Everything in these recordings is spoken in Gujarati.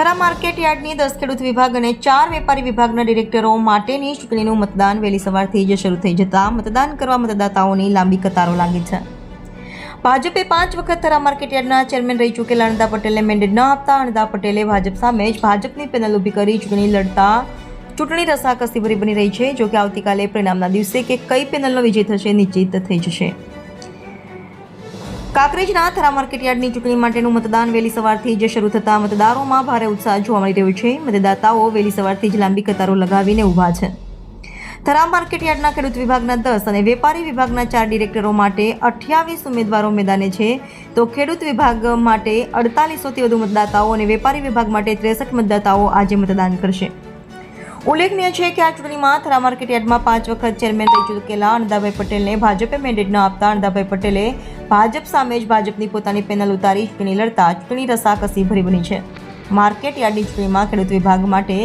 થરા માર્કેટ યાર્ડની દસ ખેડૂત વિભાગ અને ચાર વેપારી વિભાગના ડિરેક્ટરો માટેની ચૂંટણીનું મતદાન વહેલી સવારથી જ શરૂ થઈ જતા મતદાન કરવા મતદાતાઓની લાંબી કતારો લાગી છે. ભાજપે પાંચ વખત થરા માર્કેટ યાર્ડના ચેરમેન રહી ચૂકેલા અણદા પટેલને મેન્ડેટ ન આપતા અણદા પટેલે ભાજપ સામે જ ભાજપની પેનલ ઊભી કરી ચૂંટણી લડતા ચૂંટણી રસાકસીભરી બની રહી છે, જોકે આવતીકાલે પરિણામના દિવસે કે કઈ પેનલનો વિજય થશે નિશ્ચિત થઈ જશે. કાંકરેજના થરા માર્કેટયાર્ડની ચૂંટણી માટેનું મતદાન વહેલી સવારથી જ શરૂ થતાં મતદારોમાં ભારે ઉત્સાહ જોવા મળી રહ્યો છે. મતદાતાઓ વહેલી સવારથી જ લાંબી કતારો લગાવીને ઊભા છે. થરા માર્કેટયાર્ડના ખેડૂત વિભાગના દસ અને વેપારી વિભાગના ચાર ડિરેક્ટરો માટે અઠ્યાવીસ ઉમેદવારો મેદાને છે. તો ખેડૂત વિભાગ માટે અડતાલીસોથી વધુ મતદાતાઓ અને વેપારી વિભાગ માટે ત્રેસઠ મતદાતાઓ આજે મતદાન કરશે. ઉલ્લેખનીય છે કે આ ચૂંટણીમાં થરા માર્કેટ યાર્ડમાં પાંચ વખત ચેરમેન રહી ચૂકેલા અણદાભાઈ પટેલને ભાજપે મેન્ડેટ ન આપતા અણદાભાઈ પટેલે ભાજપ સામે જ ભાજપની પોતાની પેનલ ઉતારી ચૂંટણી લડતા ચૂંટણી રસાકસી ભરી બની છે. માર્કેટ યાર્ડની ચૂંટણીમાં ખેડૂત વિભાગ માટે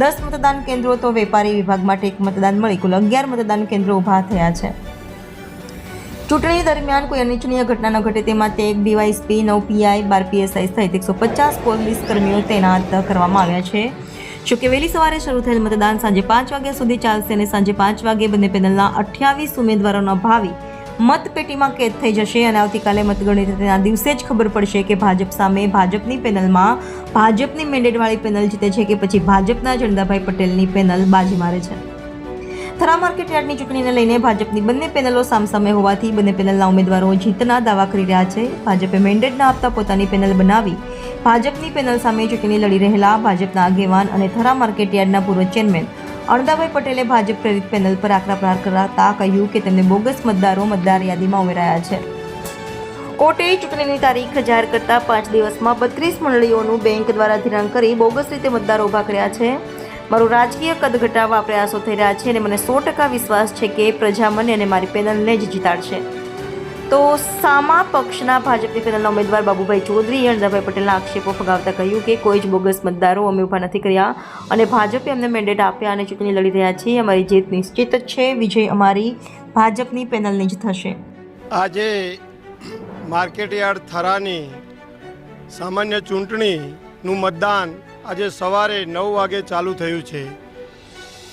દસ મતદાન કેન્દ્રો, તો વેપારી વિભાગ માટે એક મતદાન મળી. કુલ અગિયાર મતદાન કેન્દ્રો ઊભા થયા છે. ચૂંટણી દરમિયાન કોઈ અનિચ્છનીય ઘટના ન ઘટે તે માટે એક ડીવાયસપી નવ પીઆઈ, બાર પીએસઆઈ સહિત એકસો પચાસ પોલીસ કર્મીઓ તૈનાત કરવામાં આવ્યા છે. જોકે વહેલી સવારે શરૂ થયેલ મતદાન સાંજે પાંચ વાગ્યા સુધી ચાલશે અને સાંજે પાંચ વાગે બંને પેનલના અઠ્યાવીસ ઉમેદવારોના ભાવિ મતપેટીમાં કેદ થઈ જશે અને આવતીકાલે મતગણતરીના દિવસે જ ખબર પડશે કે ભાજપ સામે ભાજપની પેનલમાં ભાજપની મેન્ડેટવાળી પેનલ જીતે છે કે પછી ભાજપના જનદાભાઈ પટેલની પેનલ બાજી મારે છે. થરા માર્કેટ ચૂંટણીને લઈને ભાજપની બંને પેનલો સામસામે હોવાથી બંને પેનલના ઉમેદવારો જીતના દાવા કરી રહ્યા છે. ભાજપે મેન્ડેટ ના આપતા પોતાની પેનલ બનાવી ભાજપની પેનલ સામે ચૂંટણી લડી રહેલા ભાજપના આગેવાન અને થરા માર્કેટ યાર્ડના પૂર્વ ચેરમેન અણદાભાઈ પટેલે ભાજપ પ્રેરિત પેનલ પર આકરા પ્રહાર કરાતા કહ્યું કે તેમને બોગસ મતદારો મતદાર યાદીમાં ઉમેરાયા છે. કોર્ટે ચૂંટણીની તારીખ જાહેર કરતા પાંચ દિવસમાં બત્રીસ મંડળીઓનું બેંક દ્વારા ધિરાણ કરી બોગસ રીતે મતદારો ઊભા કર્યા છે. મારું રાજકીય કદ ઘટાડવા પ્રયાસો થઈ રહ્યા છે અને મને સો ટકા વિશ્વાસ છે કે પ્રજા મને અને મારી પેનલને જ જીતાડશે. તો સામા પક્ષના ભાજપની પેનલના ઉમેદવાર બાબુભાઈ ચૌધરીએ અણદાભાઈ પટેલના આક્ષેપો ફગાવતા કહ્યું કે કોઈ જ બોગસ મતદારો અમે ઊભા નથી કર્યા અને ભાજપે અમને મેન્ડેટ આપ્યા અને ચૂંટણી લડી રહ્યા છીએ. અમારી જીત નિશ્ચિત જ છે. વિજય અમારી ભાજપની પેનલની જ થશે. આજે માર્કેટયાર્ડ થરાની સામાન્ય ચૂંટણીનું મતદાન આજે સવારે નવ વાગે ચાલુ થયું છે.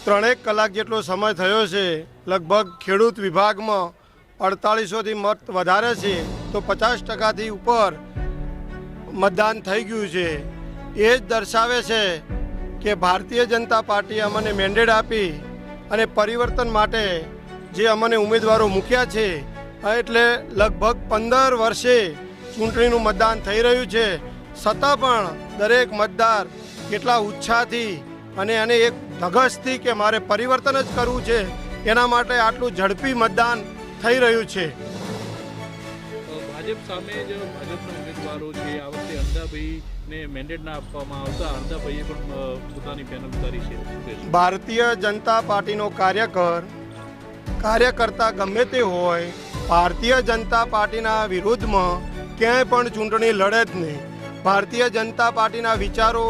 ત્રણેક કલાક જેટલો સમય થયો છે, લગભગ ખેડૂત વિભાગમાં અડતાળીસોથી મત વધારે છે, તો પચાસ ટકાથી ઉપર મતદાન થઈ ગયું છે. એ જ દર્શાવે છે કે ભારતીય જનતા પાર્ટી અમને મેન્ડેટ આપી અને પરિવર્તન માટે જે અમને ઉમેદવારો મૂક્યા છે એટલે લગભગ પંદર વર્ષે ચૂંટણીનું મતદાન થઈ રહ્યું છે. છતાં પણ દરેક મતદાર કેટલા ઉત્સાહથી અને એને એક ધગશથી કે મારે પરિવર્તન જ કરવું છે, એના માટે આટલું ઝડપી મતદાન થઈ રહ્યું છે. ભાજપ સામે જે ભાજપના ઉમેદવારો છે આ વખતે અણદાભાઈને મેન્ડેટ ના આપવામાં આવતા અણદાભાઈએ પણ પોતાની પેનલ ઉતારી છે. ભારતીય જનતા પાર્ટીનો કાર્યકર કાર્યકર્તા ગમે તે હોય ભારતીય જનતા પાર્ટીના વિરુદ્ધમાં ક્યાંય પણ ચૂંટણી લડે જ નહીં. ભારતીય જનતા પાર્ટીના વિચારો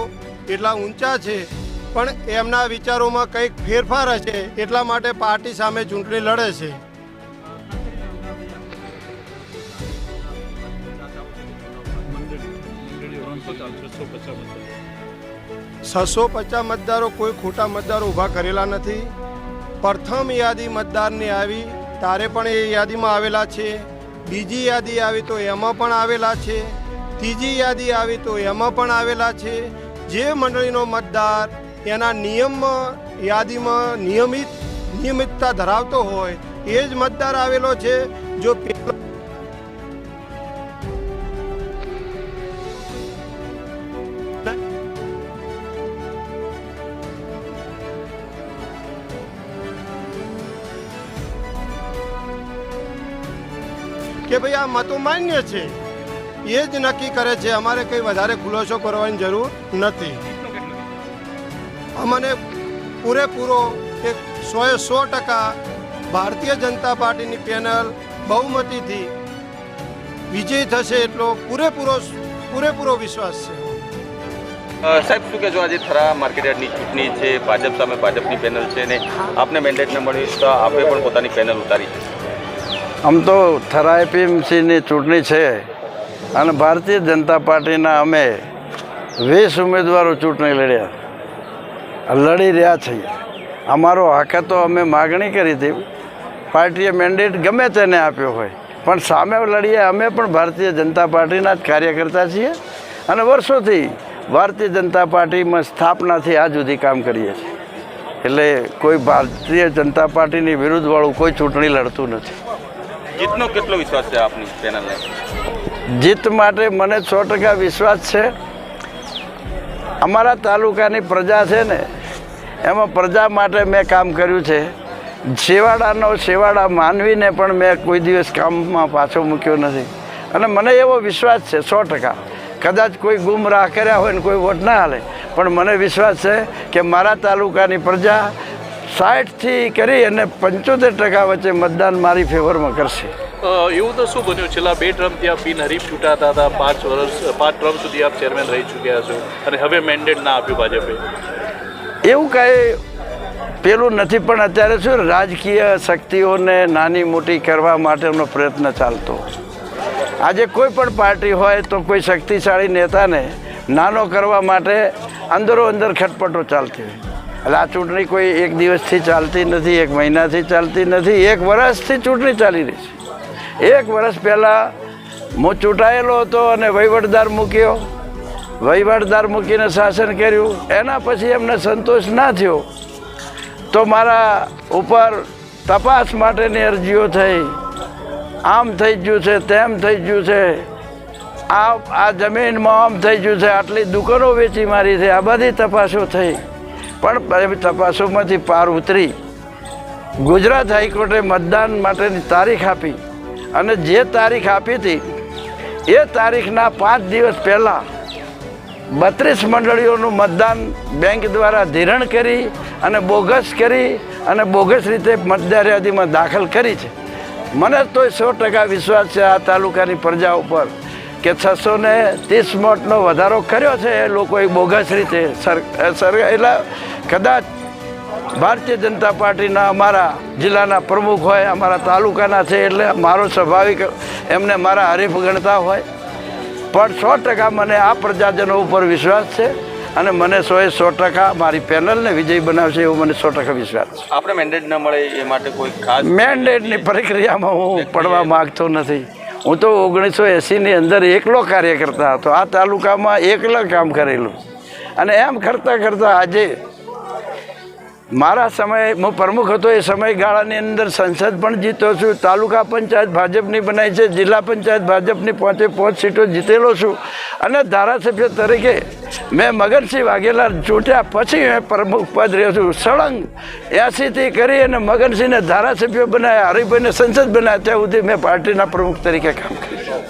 એટલા ઊંચા છે પણ એમના વિચારોમાં કંઈક ફેરફાર હશે એટલા માટે પાર્ટી સામે ચૂંટણી લડે છે. છસો પચાસ મતદારો છસો પચાસ મતદારો કોઈ ખોટા મતદારો ઊભા કરેલા નથી. પ્રથમ યાદી મતદારની આવી, તારે પણ એ યાદીમાં આવેલા છે. બીજી યાદી આવી તો એમાં પણ આવેલા છે. ત્રીજી યાદી આવી તો એમાં પણ આવેલા છે. જે મંડળીનો મતદાર એના નિયમમાં યાદીમાં નિયમિત, નિયમિતતા ધરાવતો હોય, એ જ મતદાર આવેલો છે. જો પેલો કે ભાઈ આ મતો માન્ય છે. એ જ નક્કી કરે છે અમારે કંઈ વધારે ખુલાસો કરવાની જરૂર નથી. અમને પૂરેપૂરો એક સોએ સો ટકા ભારતીય જનતા પાર્ટીની પેનલ બહુમતીથી વિજય થશે એટલો પૂરેપૂરો પૂરેપૂરો વિશ્વાસ છે. સાહેબ શું કહેશો? આજે થરા માર્કેટયાર્ડની ચૂંટણી છે ભાજપ સામે ભાજપની પેનલ છે ને આપને મેન્ડેટ ન મળ્યું તો આપે પણ પોતાની પેનલ ઉતારી છે. આમ તો થરા એપીએમસીની ચૂંટણી છે અને ભારતીય જનતા પાર્ટીના અમે વીસ ઉમેદવારો ચૂંટણી લડ્યા. લડી રહ્યા છીએ. અમારો હક તો અમે માગણી કરી હતી. પાર્ટીએ મેન્ડેટ ગમે તેને આપ્યો હોય. પણ સામે લડીએ અમે પણ ભારતીય જનતા પાર્ટીના જ કાર્યકર્તા છીએ અને વર્ષોથી ભારતીય જનતા પાર્ટીમાં સ્થાપનાથી આજ સુધી કામ કરીએ છીએ. એટલે કોઈ ભારતીય જનતા પાર્ટીની વિરુદ્ધવાળું કોઈ ચૂંટણી લડતું નથી. જીતનો કેટલો વિશ્વાસ છે આપની પેનલને જીત માટે મને સો ટકા વિશ્વાસ છે. અમારા તાલુકાની પ્રજા છે ને, એમાં પ્રજા માટે મેં કામ કર્યું છે. છેવાડાનો છેવાડા માનવીને પણ મેં કોઈ દિવસ કામમાં પાછો મૂક્યો નથી. અને મને એવો વિશ્વાસ છે સો ટકા. કદાચ કોઈ ગુમરાહ કર્યા હોય ને કોઈ વોટ ના હાલે, પણ મને વિશ્વાસ છે કે મારા તાલુકાની પ્રજા સાઠથી કરી અને પંચોતેર ટકા વચ્ચે મતદાન મારી ફેવરમાં કરશે. એવું તો શું બન્યું? છેલ્લા બે ટ્રમથી આપ બિનહરીફ ચૂંટાતા હતા. પાંચ વર્ષ પાંચ ટ્રમ સુધી આપ ચેરમેન રહી ચૂક્યા છો. અને હવે મેન્ડેટ ના આપ્યું ભાજપે. એવું કાંઈ પેલું નથી પણ અત્યારે શું રાજકીય શક્તિઓને નાની મોટી કરવા માટેનો પ્રયત્ન ચાલતો. આજે કોઈ પણ પાર્ટી હોય તો કોઈ શક્તિશાળી નેતાને નાનો કરવા માટે અંદરો અંદર ખટપટો ચાલતી હોય. એટલે આ ચૂંટણી કોઈ એક દિવસથી ચાલતી નથી, એક મહિનાથી ચાલતી નથી, એક વર્ષથી ચૂંટણી ચાલી રહી છે. એક વર્ષ પહેલાં હું ચૂંટાયેલો હતો અને વહીવટદાર મૂક્યો. વહીવટદાર મૂકીને શાસન કર્યું. એના પછી એમને સંતોષ ના થયો. તો મારા ઉપર તપાસ માટેની અરજીઓ થઈ. આમ થઈ ગયું છે, તેમ થઈ ગયું છે. આ આ જમીનમાં આમ થઈ ગયું છે, આટલી દુકાનો વેચી મારી છે, આ બધી તપાસો થઈ. પણ તપાસોમાંથી પાર ઉતરી ગુજરાત હાઈકોર્ટે મતદાન માટેની તારીખ આપી. અને જે તારીખ આપી હતી, એ તારીખના પાંચ દિવસ પહેલાં બત્રીસ મંડળીઓનું મતદાન બેંક દ્વારા ધિરણ કરી અને બોગસ કરી અને બોગસ રીતે મતદાર યાદીમાં દાખલ કરી છે. મને તો સો ટકા વિશ્વાસ છે આ તાલુકાની પ્રજા ઉપર. કે છસો ને ત્રીસ મોટનો વધારો કર્યો છે એ લોકોએ બોગસ રીતે સર સર એટલે કદાચ ભારતીય જનતા પાર્ટીના અમારા જિલ્લાના પ્રમુખ હોય અમારા તાલુકાના છે એટલે મારો સ્વાભાવિક એમને મારા હરીફ ગણતા હોય. પણ સો ટકા મને આ પ્રજાજનો ઉપર વિશ્વાસ છે અને મને સોએ સો ટકા મારી પેનલને વિજય બનાવશે એવો મને સો ટકા વિશ્વાસ છે. આપણે મેન્ડેટ ન મળે એ માટે કોઈ ખાસ મેન્ડેટની પ્રક્રિયામાં હું પડવા માગતો નથી. હું તો ઓગણીસો એંસીની અંદર એકલો કાર્યકર્તા હતો. આ તાલુકામાં એકલા કામ કરેલું. અને એમ કરતાં કરતાં આજે મારા સમયે, હું પ્રમુખ હતો, એ સમયગાળાની અંદર સંસદ પણ જીતો છું, તાલુકા પંચાયત ભાજપની બનાવી છે, જિલ્લા પંચાયત ભાજપની પાંચે પાંચ સીટો જીતેલો છું. અને ધારાસભ્ય તરીકે મેં મગનસિંહ વાઘેલા ચૂંટ્યા પછી મેં પ્રમુખ પદ રહ્યો છું. સળંગ એસીથી કરી અને મગનસિંહને ધારાસભ્ય બનાવ્યા હરિભાઈને સંસદ બનાવ્યા ત્યાં સુધી મેં પાર્ટીના પ્રમુખ તરીકે કામ કર્યું.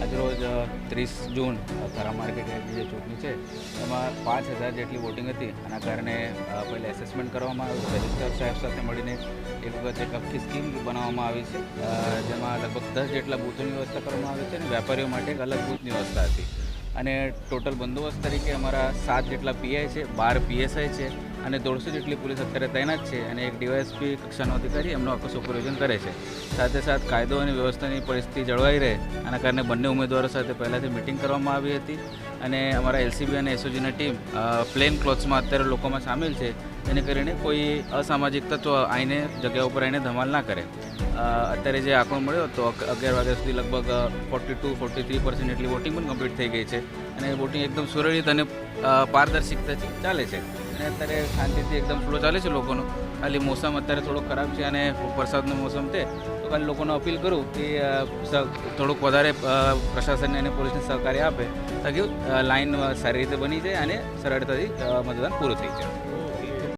આજરોજ ત્રીસ જૂન થરા માર્કેટ યાર્ડની જે ચૂંટણી છે, એમાં પાંચ હજાર જેટલી વોટિંગ હતી. આના કારણે પહેલાં એસેસમેન્ટ કરવામાં આવ્યું રજિસ્ટર સાહેબ સાથે મળીને એક વખત એક આખી સ્કીમ બનાવવામાં આવી છે. જેમાં લગભગ દસ જેટલા બૂથોની વ્યવસ્થા કરવામાં આવી છે અને વેપારીઓ માટે એક અલગ બૂથની વ્યવસ્થા હતી. અને ટોટલ બંદોબસ્ત તરીકે અમારા સાત જેટલા પીઆઈ છે, બાર પીએસઆઈ છે અને દોઢસો જેટલી પોલીસ અત્યારે તૈનાત છે અને એક ડીવાયએસપી કક્ષાનો અધિકારી એમનો આખું સુપરવિઝન કરે છે. સાથે સાથ કાયદો અને વ્યવસ્થાની પરિસ્થિતિ જળવાઈ રહે આના કારણે બંને ઉમેદવારો સાથે પહેલાંથી મિટિંગ કરવામાં આવી હતી અને અમારા એલસીબી અને એસઓજીની ટીમ પ્લેન ક્લોથ્સમાં અત્યારે લોકોમાં સામેલ છે. એને કરીને કોઈ અસામાજિક તત્વ આવીને જગ્યા ઉપર આવીને ધમાલ ના કરે. અત્યારે જે આંકડો મળ્યો તો અગિયાર વાગ્યા સુધી લગભગ forty two forty three percent એટલી વોટિંગ પણ કમ્પ્લીટ થઈ ગઈ છે. અને વોટિંગ એકદમ સુરળિત અને પારદર્શિકતાથી ચાલે છે. અને અત્યારે શાંતિથી એકદમ ફ્લો ચાલે છે લોકોનો. ખાલી મોસમ અત્યારે થોડો ખરાબ છે અને વરસાદનો મોસમ છે. તો ખાલી લોકોને અપીલ કરું કે થોડુંક વધારે પ્રશાસનને અને પોલીસને સહકાર્ય આપે. તાકી લાઈન સારી રીતે બની જાય અને સરળતાથી મતદાન પૂરું થઈ જાય.